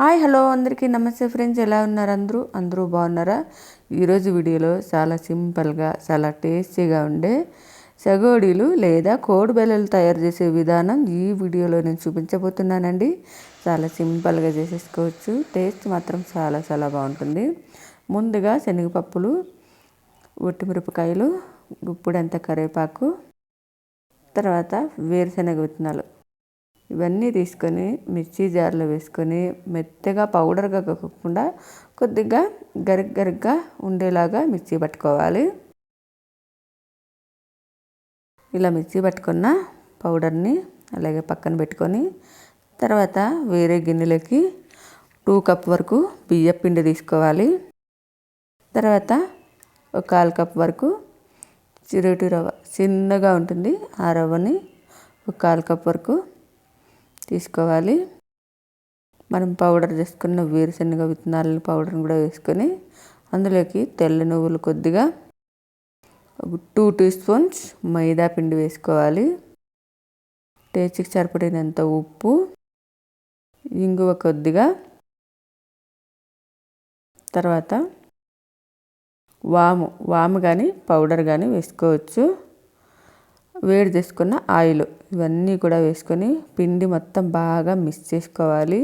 Hi hello అందరికీ నమస్తే friends. ఎలా ఉన్నారు అందరూ? అందరూ బాగున్నారా? ఈరోజు వీడియోలో చాలా సింపుల్గా చాలా టేస్టీగా ఉండే సగోడీలు లేదా కోడి బెల్లలు తయారు చేసే విధానం ఈ వీడియోలో నేను చూపించబోతున్నానండి. చాలా సింపుల్గా చేసేసుకోవచ్చు. టేస్ట్ మాత్రం చాలా చాలా బాగుంటుంది. ముందుగా శనగపప్పులు ఒట్టిమిరపకాయలు గుప్పుడంత కరివేపాకు తర్వాత వేరుశనగ విత్తనాలు. ఇవన్నీ తీసుకొని మిర్చి జార్లో వేసుకొని మెత్తగా పౌడర్గా కాకుండా కొద్దిగా గరిగ్ గరిగ్గా ఉండేలాగా మిర్చి పట్టుకోవాలి. ఇలా మిర్చి పట్టుకున్న పౌడర్ని అలాగే పక్కన పెట్టుకొని తర్వాత వేరే గిన్నెలకి టూ కప్ వరకు బియ్య పిండి తీసుకోవాలి. తర్వాత ఒక కాల్ కప్ వరకు చిరోటి రవ్వ చిన్నగా ఉంటుంది ఆ రవ్వని ఒక కాల్ కప్ వరకు తీసుకోవాలి. మనం పౌడర్ చేసుకున్న వేరుశనగ విత్తనాల పౌడర్ని కూడా వేసుకొని అందులోకి తెల్ల నువ్వులు కొద్దిగా టూ టీ స్పూన్స్ మైదా పిండి వేసుకోవాలి. టేస్ట్కి సరిపడినంత ఉప్పు ఇంగువ కొద్దిగా తర్వాత వాము వాము కానీ పౌడర్ కానీ వేసుకోవచ్చు. వేడి చేసుకున్న ఆయిల్. ఇవన్నీ కూడా వేసుకొని పిండి మొత్తం బాగా మిక్స్ చేసుకోవాలి.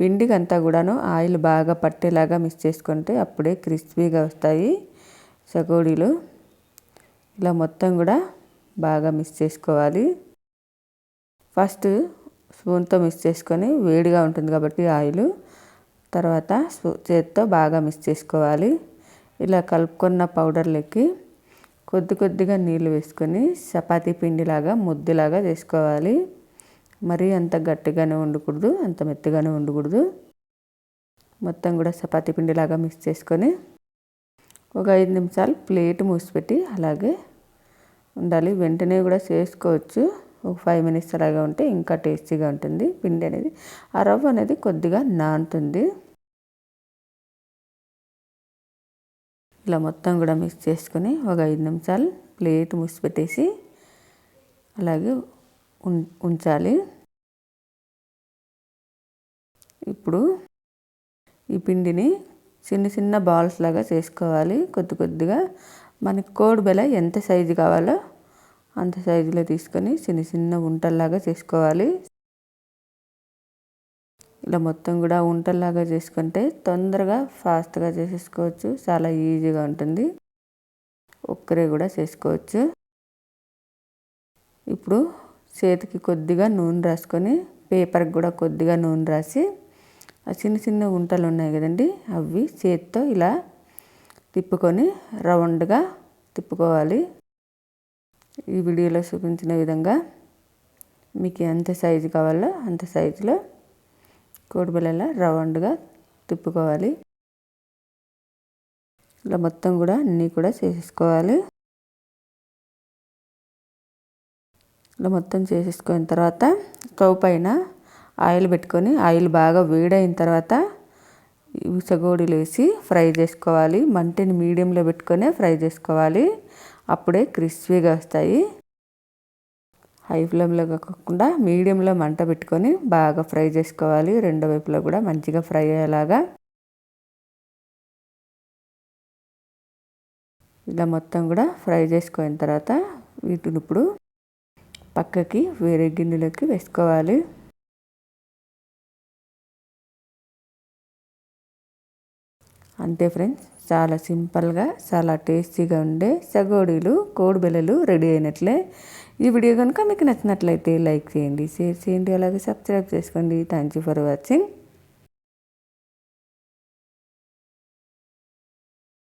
పిండికి అంతా కూడాను ఆయిల్ బాగా పట్టేలాగా మిక్స్ చేసుకుంటే అప్పుడే క్రిస్పీగా వస్తాయి సకోడీలు ఇలా మొత్తం కూడా బాగా మిక్స్ చేసుకోవాలి. ఫస్ట్ స్పూన్తో మిక్స్ చేసుకొని వేడిగా ఉంటుంది కాబట్టి ఆయిల్. తర్వాత చేత్తో బాగా మిక్స్ చేసుకోవాలి. ఇలా కలుపుకున్న పౌడర్లకి కొద్ది కొద్దిగా నీళ్ళు వేసుకొని చపాతీ పిండిలాగా ముద్దులాగా చేసుకోవాలి. మరీ అంత గట్టిగానే ఉండకూడదు అంత మెత్తగానే ఉండకూడదు మొత్తం కూడా చపాతీ పిండిలాగా మిక్స్ చేసుకొని ఒక ఐదు నిమిషాలు ప్లేట్ మూసిపెట్టి అలాగే ఉండాలి. వెంటనే కూడా చేసుకోవచ్చు. ఒక ఫైవ్ మినిట్స్ అలాగా ఉంటే ఇంకా టేస్టీగా ఉంటుంది. పిండి అనేది ఆ రవ్వ అనేది కొద్దిగా నానుతుంది. ఇలా మొత్తం కూడా మిక్స్ చేసుకొని ఒక ఐదు నిమిషాలు ప్లేట్ మూసిపెట్టేసి అలాగే ఉంచాలి. ఇప్పుడు ఈ పిండిని చిన్న చిన్న బాల్స్ లాగా చేసుకోవాలి. కొద్ది కొద్దిగా మనకి కోడి బెల ఎంత సైజు కావాలో అంత సైజులో తీసుకొని చిన్న చిన్న ఉంటల్లాగా చేసుకోవాలి. ఇలా మొత్తం కూడా వంటలాగా చేసుకుంటే తొందరగా ఫాస్ట్గా చేసేసుకోవచ్చు. చాలా ఈజీగా ఉంటుంది. ఒక్కరే కూడా చేసుకోవచ్చు. ఇప్పుడు చేతికి కొద్దిగా నూనె రాసుకొని పేపర్కి కూడా కొద్దిగా నూనె రాసి ఆ చిన్న చిన్న ఉంటలు ఉన్నాయి కదండి అవి చేతితో ఇలా తిప్పుకొని రౌండ్గా తిప్పుకోవాలి. ఈ వీడియోలో చూపించిన విధంగా మీకు ఎంత సైజు కావాలో అంత సైజులో కోడిబిల్లల రౌండ్గా తిప్పుకోవాలి. ఇలా మొత్తం కూడా అన్నీ కూడా చేసేసుకోవాలి. ఇలా మొత్తం చేసేసుకున్న తర్వాత స్టవ్ పైన ఆయిల్ పెట్టుకొని ఆయిల్ బాగా వేడైన తర్వాత ఉసగోడీలు వేసి ఫ్రై చేసుకోవాలి. మంటని మీడియంలో పెట్టుకొని ఫ్రై చేసుకోవాలి. అప్పుడే క్రిస్పీగా వస్తాయి. హై ఫ్లేమ్లో కాకుండా మీడియంలో మంట పెట్టుకొని బాగా ఫ్రై చేసుకోవాలి. రెండు వైపులో కూడా మంచిగా ఫ్రై అయ్యేలాగా. ఇలా మొత్తం కూడా ఫ్రై చేసుకున్న తర్వాత వీటిని ఇప్పుడు పక్కకి వేరే గిన్నెలోకి వేసుకోవాలి. అంతే ఫ్రెండ్స్. చాలా సింపుల్గా చాలా టేస్టీగా ఉండే సగోడీలు కోడిబెల్లలు రెడీ అయినట్లే. ఈ వీడియో కనుక మీకు నచ్చినట్లయితే లైక్ చేయండి షేర్ చేయండి అలాగే సబ్స్క్రైబ్ చేసుకోండి. Thank you for watching